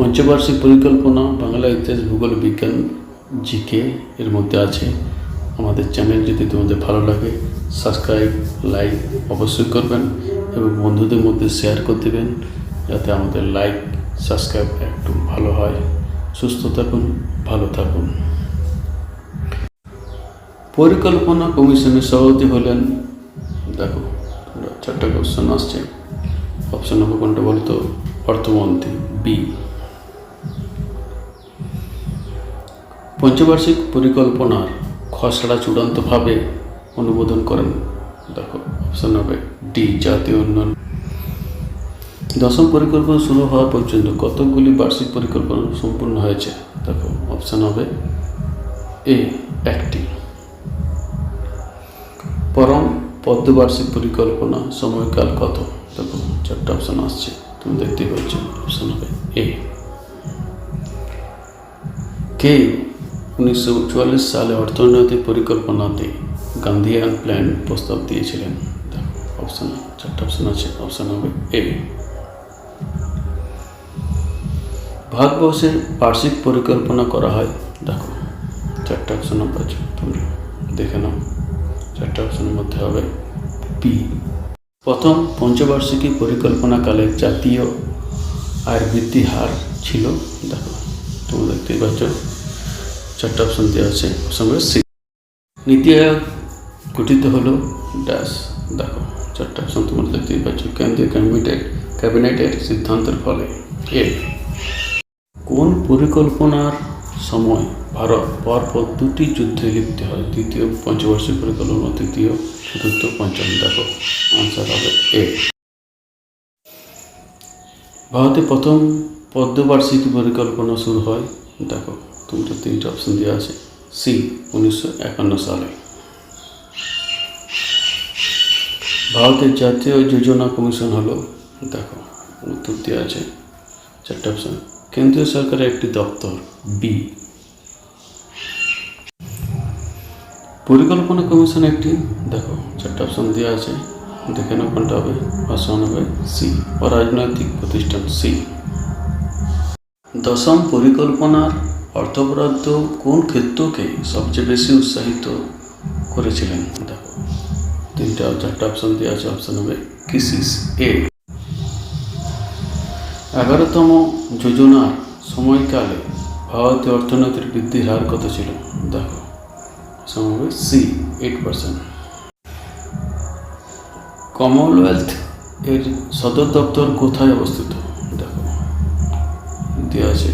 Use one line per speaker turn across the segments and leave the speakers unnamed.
পঞ্চবার্ষিক পরিকল্পনা, বাংলা ইতিহাস, ভূগোল, বিজ্ঞান, জিকে এর মধ্যে আছে। আমাদের চ্যানেল যদি তোমাদের ভালো লাগে, সাবস্ক্রাইব, লাইক অবশ্যই করবেন এবং বন্ধুদের মধ্যে শেয়ার করে দেবেন যাতে আমাদের লাইক, সাবস্ক্রাইব একটু ভালো হয়। সুস্থ থাকুন, ভালো থাকুন। পরিকল্পনা কমিশনের সভাপতি হলেন, দেখো চারটা কোশ্চেন আসছে। অপশন নম্বর কোনটা বলতো অর্থমন্ত্রী বি পঞ্চবার্ষিক পরিকল্পনার খসড়া চূড়ান্তভাবে অনুমোদন করেন। দেখো অপশন হবে ডি জাতীয় উন্নয়ন। দশম পরিকল্পনা শুরু হওয়া পর্যন্ত কতগুলি বার্ষিক পরিকল্পনা সম্পূর্ণ হয়েছে? দেখো অপশন হবে এ একটি। পরম পদ্মবার্ষিক পরিকল্পনা সময়কাল কত? দেখো, চারটা অপশন আসছে, তুমি দেখতেই পাচ্ছ অপশন হবে এ কে উনিশশো চুয়াল্লিশ সালে অর্থনৈতিক পরিকল্পনাতে গান্ধীয়ান প্ল্যান প্রস্তাব দিয়েছিলেন। অপশন চারটা অপশন আছে অপশন হবে এ ভারতবর্ষের বার্ষিক পরিকল্পনা করা হয়। দেখো চারটা অপশন পাচ্ছ তুমি দেখে নাও। চারটা অপশনের মধ্যে হবে পি প্রথম পঞ্চবার্ষিকী পরিকল্পনাকালে জাতীয় আয়ের বৃদ্ধি হার ছিল, দেখো তুমি দেখতেই পাচ্ছ চারটা অপশন দেওয়া আছে। অপশন হবে সি নীতি আয়োগ গঠিত হলো ড্যাশ দেখো, চারটা অপশন তোমরা দেখতেই পাচ্ছ। কেন্দ্রীয় ক্যাবিনেটের ক্যাবিনেটের সিদ্ধান্তের ফলে। এ, কোন পরিকল্পনার সময় ভারত পরপর দুটি যুদ্ধে লিপ্ত হয়? দ্বিতীয় পঞ্চবার্ষিক পরিকল্পনা, তৃতীয়, চতুর্থ, পঞ্চম, দেখো আনসার হবে এ। ভারতে প্রথম পদ্মবার্ষিকী পরিকল্পনা শুরু হয়, দেখো তোমাদের তিনটে অপশন দেওয়া আছে। সি উনিশশো একান্ন সালে। ভারতের জাতীয় যোজনা কমিশন হলো, দেখো, উত্তর দেওয়া আছে, চারটে অপশন কেন্দ্রীয় সরকারের একটি দপ্তর বি পরিকল্পনা কমিশন একটি, দেখো, চারটে অপশন দেওয়া আছে, দেখে নাও কোনটা হবে অপশন হবে সি অরাজনৈতিক প্রতিষ্ঠান সি দশম পরিকল্পনার অর্থ বরাদ্দ কোন ক্ষেত্রকে সবচেয়ে বেশি উৎসাহিত করেছিলেন? দেখো তিনটা চারটা অপশন দেওয়া আছে অপশন হবে কৃষি এ এগারোতম যোজনার সময়কালে ভারতীয় অর্থনীতির বৃদ্ধির হার কত ছিল? দেখো হবে সি এইট পার্সেন্ট কমনওয়েলথ এর সদর দপ্তর কোথায় অবস্থিত? দেখো দেওয়া আছে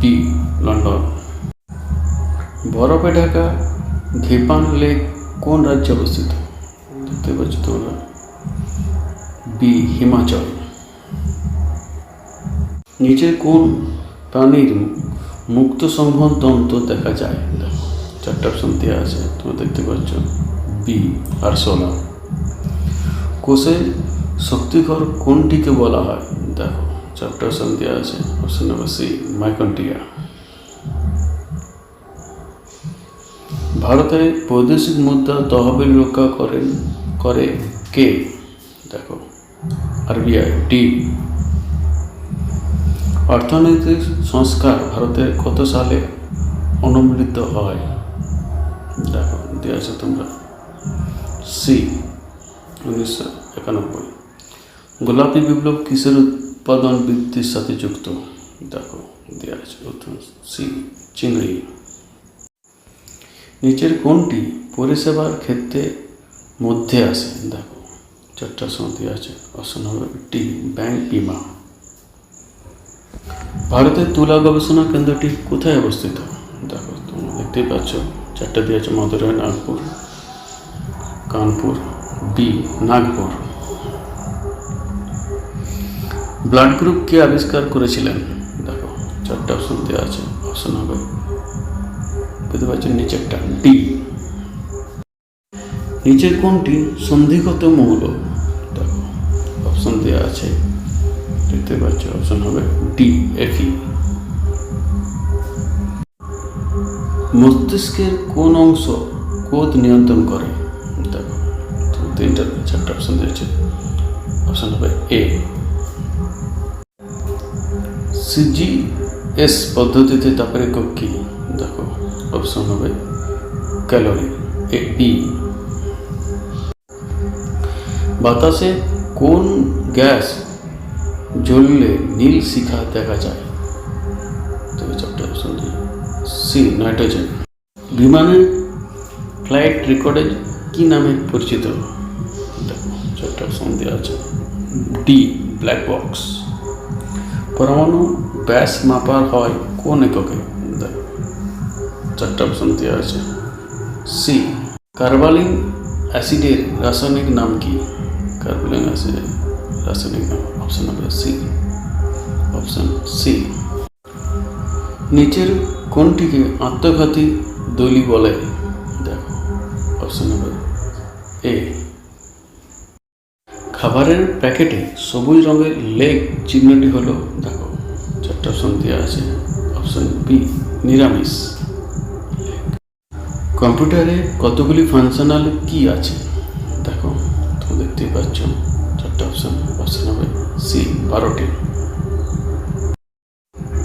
বি লন্ডন। বরফে ঢাকা ঘেপান লেক কোন রাজ্যে অবস্থিত? দেখতে পাচ্ছ তোমরা বি, হিমাচল। নিচে কোন প্রাণীর মুক্ত সংবহন তন্ত্র দেখা যায়? দেখো, চারটা অপশন দেওয়া আছে, তোমরা দেখতে পাচ্ছ। বি, আরসোলা। কোষে শক্তিঘর কোনটিকে বলা হয়? দেখো চারটা অপশন দেওয়া আছে অপশন নাম্বার সি মাইকন্টিয়া ভারতে বৈদেশিক মুদ্রা তহবিল রক্ষা করেন, করে কে? দেখো, আরবিআই ডি অর্থনৈতিক সংস্কার ভারতের কত সালে অনুমোদিত হয়? দেখো দেওয়া আছে তোমরা। সি উনিশশো একানব্বই। গোলাপি বিপ্লব কিসের উৎপাদন বৃদ্ধির সাথে যুক্ত। দেখো দেওয়া আছে সি, চিংড়ি। নিচের কোনটি পরিষেবার ক্ষেত্রে মধ্যে আসে দেখো, চারটার সময় দেওয়া আছে। অপশন হবে টি ব্যাংক বিমা। ভারতের তুলা গবেষণা কেন্দ্রটি কোথায় অবস্থিত? দেখো, তোমরা দেখতেই পাচ্ছ, চারটা দিয়ে আছে Madurai, Nagpur, Kanpur B Nagpur. Blood group কে আবিষ্কার করেছিলেন? দেখো, চারটা অপশন দেওয়া আছে অপশন হবে। পেতে পাচ্ছেন নিচেরটা ডি। নিচের কোনটি সন্ধিগত মৌল। দেখো, অপশন দেওয়া আছে। দেখতে পাচ্ছ, অপশন হবে ডি এফি মস্তিষ্কের কোন অংশ কোদ নিয়ন্ত্রণ করে? দেখো, তিনটা, চারটা অপশন দিয়েছে অপশন হবে এ। সিজি, এস পদ্ধতিতে একক কি দেখো অপশন হবে ক্যালোরি এ বি বাতাসে কোন গ্যাস জ্বললে নীল শিখা দেখা যায়? তবে চারটে অপশন সি নাইট্রোজেন বিমানের ফ্লাইট রেকর্ডে কি নামে পরিচিত? দেখো চারটে অপশন দেওয়া আছে ডি ব্ল্যাক বক্স পরমাণু ব্যাস মাপার হয় কোন এককে? চারটে অপশন দেওয়া আছে। সি কার্বালিন অ্যাসিডের রাসায়নিক নাম কি? কার্বালিন অ্যাসিডের রাসায়নিক নাম অপশন হবে সি অপশন সি নিচের কোনটিকে আত্মঘাতী দলি বলে। দেখো অপশন হবে এ খাবারের প্যাকেটে সবুজ রঙের লেগ চিহ্নটি হলো, দেখো চারটা অপশন দেওয়া আছে অপশন বি নিরামিষ কম্পিউটারে কতগুলি ফাংশনাল কি আছে? দেখো, তো দেখতেই পাচ্ছ, চারটা অপশন অপশন হবে সি বারোটি।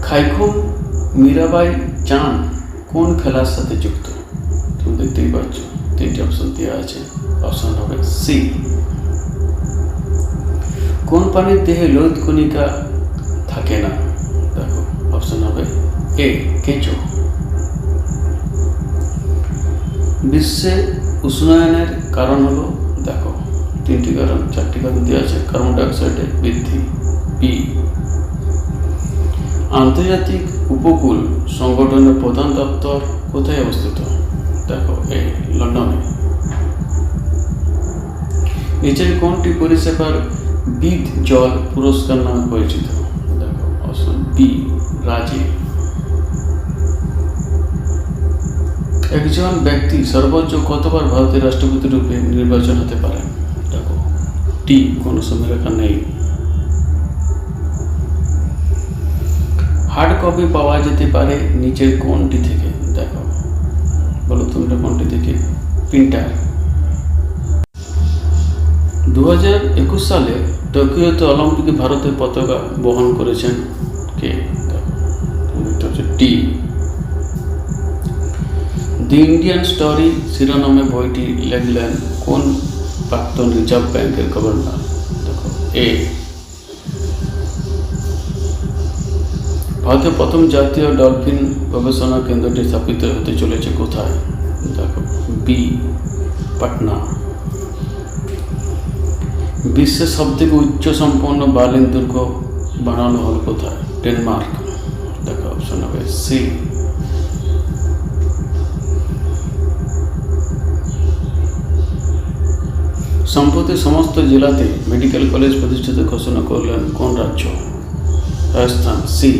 খাইখুম মীরাবাই চান কোন খেলার সাথে যুক্ত? তুমি দেখতেই পাচ্ছ, তিনটে অপশন দেওয়া আছে অপশন হবে সি কোন প্রাণীর দেহে লোহিত কণিকা থাকে না? এ কেঁচো বিশ্বে উষ্ণায়নের কারণ হলো, দেখো, তিনটি কারণ, চারটি কারণ দেওয়া আছে, কার্বন ডাইঅক্সাইডের বৃদ্ধি বি আন্তর্জাতিক উপকূল সংগঠনের প্রধান দপ্তর কোথায় অবস্থিত? দেখো, এই লন্ডনে। নিচের কোনটি পরিষেবার বিদ জল পুরস্কার নামে পরিচিত? দেখো অপশন বি রাজীব একজন ব্যক্তি সর্বোচ্চ কতবার ভারতের রাষ্ট্রপতি রূপে নির্বাচন হতে পারেন দেখো, টি কোনো সময় লেখা নেই। হার্ড কপি পাওয়া যেতে পারে নিচের কোনটি থেকে। দেখো, বলো তোমরা কোনটি থেকে? প্রিন্টার দু হাজার একুশ সালে টোকিওতে অলিম্পিকে ভারতের পতাকা বহন করেছেন কে? দেখো টি। দি ইন্ডিয়ান স্টোরি শিরোনামে বইটি লেখলেন কোন প্রাক্তন রিজার্ভ ব্যাংকের গভর্নর? দেখো এ ভারতের প্রথম জাতীয় ডলফিন গবেষণা কেন্দ্রটি স্থাপিত হতে চলেছে কোথায়? দেখো বি পাটনা। বিশ্বের সব থেকে উচ্চ সম্পন্ন বার্লিন দুর্গ বানানো হল কোথায়? ডেনমার্ক দেখো অপশন হবে সি সম্প্রতি সমস্ত জেলাতে মেডিকেল কলেজ প্রতিষ্ঠিত ঘোষণা করলেন কোন রাজ্য? রাজস্থান, সি।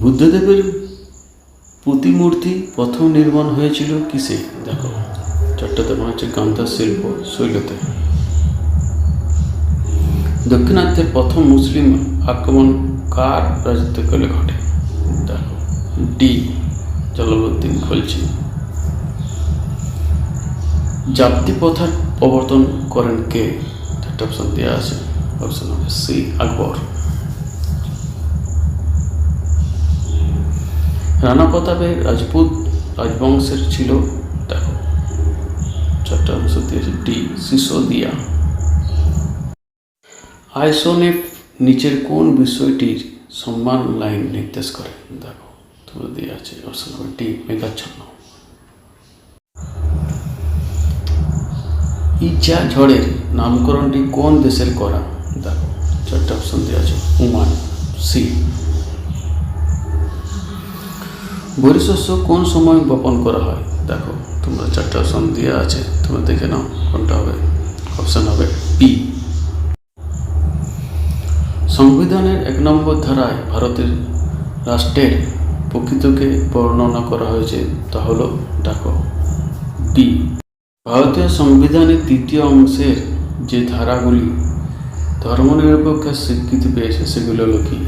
বুদ্ধদেবের প্রতিমূর্তি প্রথম নির্মাণ হয়েছিল কিসে? দেখো মনে হচ্ছে গান্ধার শিল্প শৈলতে। দক্ষিণাত্যের প্রথম মুসলিম আক্রমণ কার রাজত্ব রাজত্বকালে ঘটে? দেখো, ডি জলালুদ্দিন খলজি। জাপ্তি প্রথার প্রবর্তন করেন কে? চারটা অপশন দেওয়া আছে। অপশন হবে সি, আকবর। রানা প্রতাপের রাজপুত রাজবংশের ছিল, দেখো, চারটা অপশন দিয়েছে, ডি, সিসোদিয়া। আইসোনেফ নিচের কোন বিষয়টির সম্মান লাইন নির্দেশ করে? দেখো তোমরা দিয়ে আছে অপশন হবে ডি, মেঘাচ্ছন্ন। ইচ্ছা ঝড়ের নামকরণটি কোন দেশের করা? দেখো, চারটা অপশন দেওয়া আছে। ওমান সি বরি শস্য কোন সময় বপন করা হয়? দেখো, তোমরা চারটা অপশন দেওয়া আছে, তোমরা দেখে নাও কোনটা হবে। অপশন হবে বি সংবিধানের এক নম্বর ধারায় ভারতের রাষ্ট্রের প্রকৃতকে বর্ণনা করা হয়েছে, তা হলো, দেখো বি ভারতীয় সংবিধানের তৃতীয় অংশের যে ধারাগুলি ধর্মনিরপেক্ষের স্বীকৃতি পেয়েছে, সেগুলো হলো কি?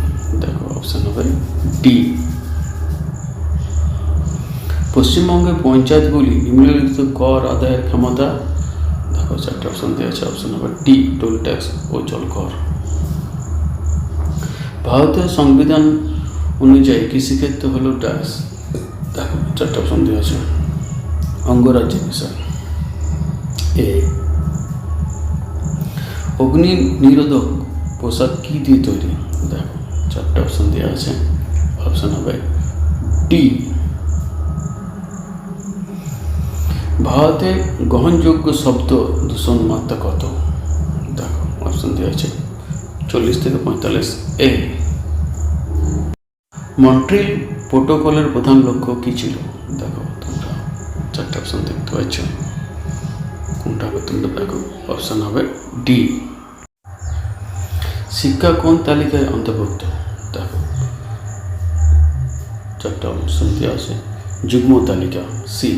দেখো অপশন হবে ডি পশ্চিমবঙ্গের পঞ্চায়েতগুলি নিম্নলিখিত কর আদায়ের ক্ষমতা, দেখো, চারটে অপশন দেওয়া আছে অপশন হবে ডি টোল ট্যাক্স ও জল কর। ভারতীয় সংবিধান অনুযায়ী কৃষিক্ষেত্র হলো ট্যাক্স দেখো, চারটা অপশন দেওয়া আছে অঙ্গরাজ্যের বিষয়। এ। অগ্নি নিরোধক পোশাক কি দিয়ে তৈরি? দেখো, চারটা অপশন দেওয়া আছে। অপশন হবে ডি ভারতে গ্রহণযোগ্য শব্দ দূষণ মাত্রা কত? দেখো অপশন দেওয়া আছে চল্লিশ থেকে পঁয়তাল্লিশ। এ মন্ট্রিল প্রোটোকলের প্রধান লক্ষ্য কী ছিল? দেখো, তোমরা চারটে অপশন দেখতে পাচ্ছ। কোনটা হবে তোমরা দেখো। অপশন হবে ডি শিক্ষা কোন তালিকায় অন্তর্ভুক্ত? দেখো। চারটা অপশন দেওয়া আছে। যুগ্ম তালিকা সি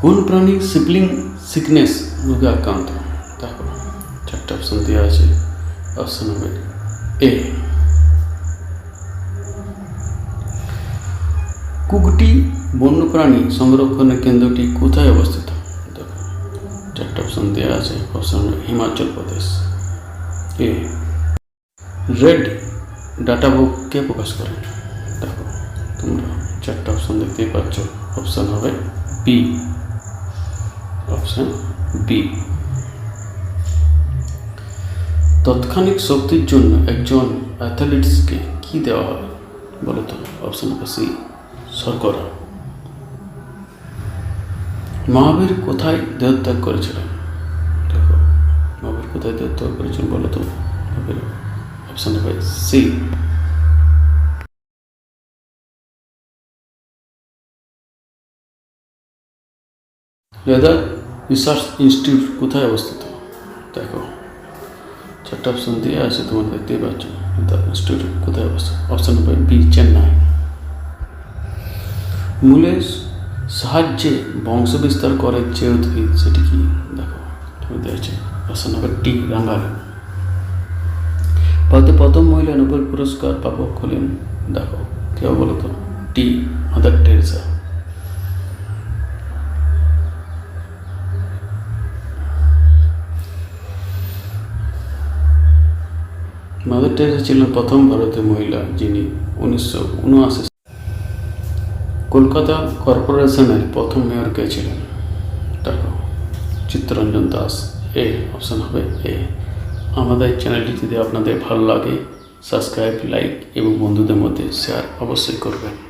কোন প্রাণী সিপলিং সিকনেস রোগে আক্রান্ত? দেখো। চারটা অপশন দেওয়া আছে। অপশন হবে এ কুকটি বন্যপ্রাণী সংরক্ষণের কেন্দ্রটি কোথায় অবস্থিত? অপশন দেওয়া আছে option Himachal Pradesh. A red data book কে প্রকাশ করে? দেখো, তোমরা চারটা অপশন দেখতেই পাচ্ছ। অপশন হবে বি অপশন বি তৎক্ষণিক শক্তির জন্য একজন অ্যাথলেটিক্সকে কি দেওয়া হবে? বলো তো অপশন হবে সি শর্করা। মহাবীর কোথায় দেহত্যাগ করেছিলেন কোথায় দেহত্যাগ করেছিলেন বলো তো? অপশন হবে সি। লেদার রিসার্চ ইনস্টিটিউট কোথায় অবস্থিত? দেখো, চারটা অপশন দিয়ে আছে, তোমরা দেখতেই পাচ্ছ। ইনস্টিটিউট কোথায় অবস্থিত? অপশন হবে বি, চেন্নাই। মূলের সাহায্যে বংশবিস্তার করে যে উদ্ভিদ সেটি কি? দেখো, তুমি দেখছি। অপশন টি রাঙ্গালি ভারতে প্রথম মহিলা নোবেল পুরস্কার প্রাপক হলেন দেখো কেউ বলো তো টি মাদার টেরেসা মাদার টেরেসা ছিলেন প্রথম ভারতীয় মহিলা যিনি উনিশশো উনআশি কলকাতা কর্পোরেশনের প্রথম মেয়র কে ছিলেন? দেখো চিত্তরঞ্জন দাস এ, অপশন হবে এ। আমাদের চ্যানেলটি যদি আপনাদের ভালো লাগে, সাবস্ক্রাইব, লাইক এবং বন্ধুদের মধ্যে শেয়ার অবশ্যই করবেন।